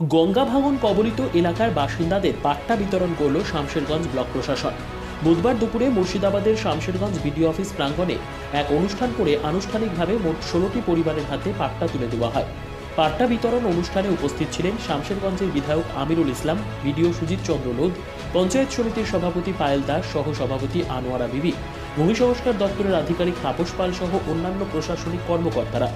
গঙ্গা ভাঙন কবলিত এলাকার বাসিন্দাদের পাট্টা বিতরণ করল শামশেরগঞ্জ ব্লক প্রশাসন। বুধবার দুপুরে মুর্শিদাবাদের শামশেরগঞ্জ বিডিও অফিস প্রাঙ্গণে এক অনুষ্ঠান করে আনুষ্ঠানিকভাবে মোট ষোলোটি পরিবারের হাতে পাট্টা তুলে দেওয়া হয়। পাট্টা বিতরণ অনুষ্ঠানে উপস্থিত ছিলেন শামশেরগঞ্জের বিধায়ক আমিরুল ইসলাম, বিডিও সুজিত চন্দ্র লোধ, পঞ্চায়েত সমিতির সভাপতি পায়েল দাস সহ সভাপতি আনোয়ারা বিবি, ভূমি সংস্কার দপ্তরের আধিকারিক তাপস পাল সহ অন্যান্য প্রশাসনিক কর্মকর্তারা।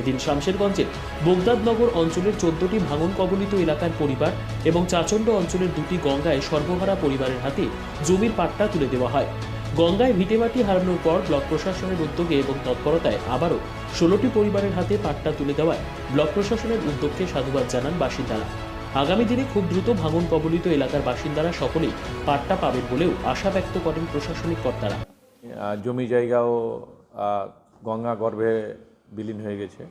এদিন শামশেরগঞ্জের বোগদাদনগর অঞ্চলের চোদ্দটি ভাঙন কবলিত এলাকার পরিবার এবং চাচণ্ড অঞ্চলের দুটি গঙ্গায় সর্বহারা পরিবারের হাতে জমির পাট্টা তুলে দেওয়া হয়। গঙ্গায় ভিটেমাটি হারানোর পর ব্লক প্রশাসনের উদ্যোগে এবং তৎপরতায় আবারও ষোলোটি পরিবারের হাতে পাট্টা তুলে দেওয়ায় ব্লক প্রশাসনের উদ্যোগকে সাধুবাদ জানান বাসিন্দারা। আগামী দিনে খুব দ্রুত ভাঙন কবলিত এলাকার বাসিন্দারা সকলেই পাট্টা পাবেন বলেও আশা ব্যক্ত করেন প্রশাসনিক কর্তারা। জমি জায়গাও গঙ্গা গর্ভে বিলীন হয়ে গেছে।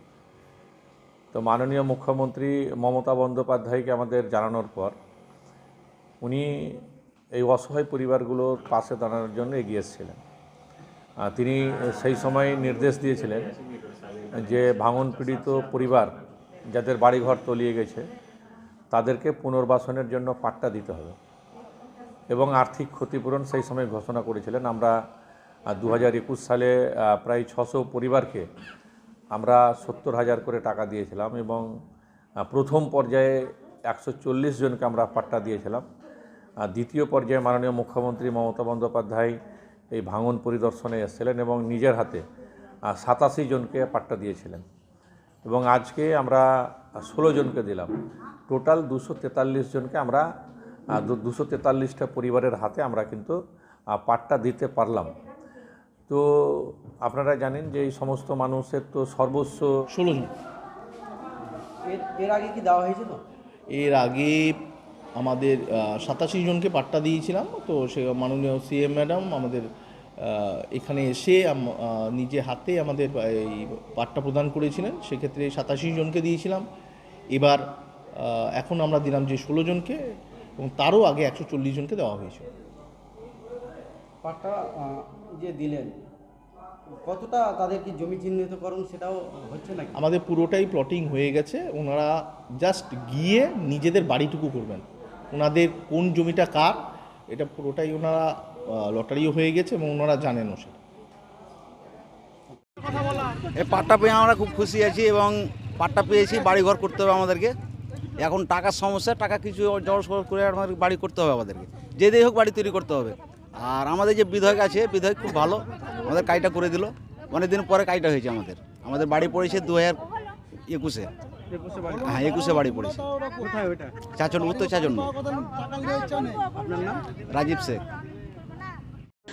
তো মাননীয় মুখ্যমন্ত্রী মমতা বন্দ্যোপাধ্যায়কে আমাদের জানানোর পর উনি এই অসহায় পরিবারগুলোর পাশে দাঁড়ানোর জন্য এগিয়ে এসেছিলেন। তিনি সেই সময় নির্দেশ দিয়েছিলেন যে ভাঙন পীড়িত পরিবার যাদের বাড়িঘর তলিয়ে গেছে, তাদেরকে পুনর্বাসনের জন্য পাট্টা দিতে হবে এবং আর্থিক ক্ষতিপূরণ সেই সময় ঘোষণা করেছিলেন। আমরা দু হাজার একুশ সালে প্রায় ছশো পরিবারকে আমরা সত্তর হাজার করে টাকা দিয়েছিলাম এবং প্রথম পর্যায়ে একশো চল্লিশ জনকে আমরা পাট্টা দিয়েছিলাম। দ্বিতীয় পর্যায়ে মাননীয় মুখ্যমন্ত্রী মমতা বন্দ্যোপাধ্যায় এই ভাঙন পরিদর্শনে এসেছিলেন এবং নিজের হাতে সাতাশি জনকে পাট্টা দিয়েছিলেন। এবং আজকে আমরা ষোলো জনকে দিলাম। টোটাল দুশো তেতাল্লিশ জনকে আমরা দুশো তেতাল্লিশটা পরিবারের হাতে আমরা কিন্তু পাট্টা দিতে পারলাম। তো আপনারা জানেন যে এই সমস্ত মানুষের তো সর্বস্ব ষোলো জন। এর আগে কি দেওয়া হয়েছিল? এর আগে আমাদের সাতাশি জনকে পাট্টা দিয়েছিলাম তো সে মাননীয় সিএম ম্যাডাম আমাদের এখানে এসে নিজে হাতে আমাদের এই পাট্টা প্রদান করেছিলেন। সেক্ষেত্রে সাতাশি জনকে দিয়েছিলাম। এবার এখন আমরা দিলাম যে ষোলো জনকে এবং তারও আগে একশো চল্লিশ জনকে দেওয়া হয়েছিল। পাট্টা যে দিলেন কতটা তাদের কি জমি চিহ্নিতকরণ সেটাও হচ্ছে নাকি? আমাদের পুরোটাই প্লটিং হয়ে গেছে। ওনারা জাস্ট গিয়ে নিজেদের বাড়িটুকু করবেন। ওনাদের কোন জমিটা কার এটা পুরোটাই ওনারা লটারিও হয়ে গেছে এবং ওনারা জানেনও সেটা। এই পাট্টা পেয়ে আমরা খুব খুশি আছি এবং পাট্টা পেয়েছি বাড়ি ঘর করতে হবে আমাদেরকে। এখন টাকার সমস্যা টাকা কিছু জড় করে আমাদের বাড়ি করতে হবে আমাদেরকে। যেতেই হোক বাড়ি তৈরি করতে হবে। আর আমাদের যে বিধায়ক আছে বিধায়ক খুব ভালো আমাদের কাজটা করে দিল। অনেক দিন পরে কাজটা হয়েছে আমাদের। আমাদের বাড়ি পড়েছে দু হাজার একুশে। হ্যাঁ একুশে বাড়ি পড়েছে। চাচন উত্তর চাচন রাজীব শেখ।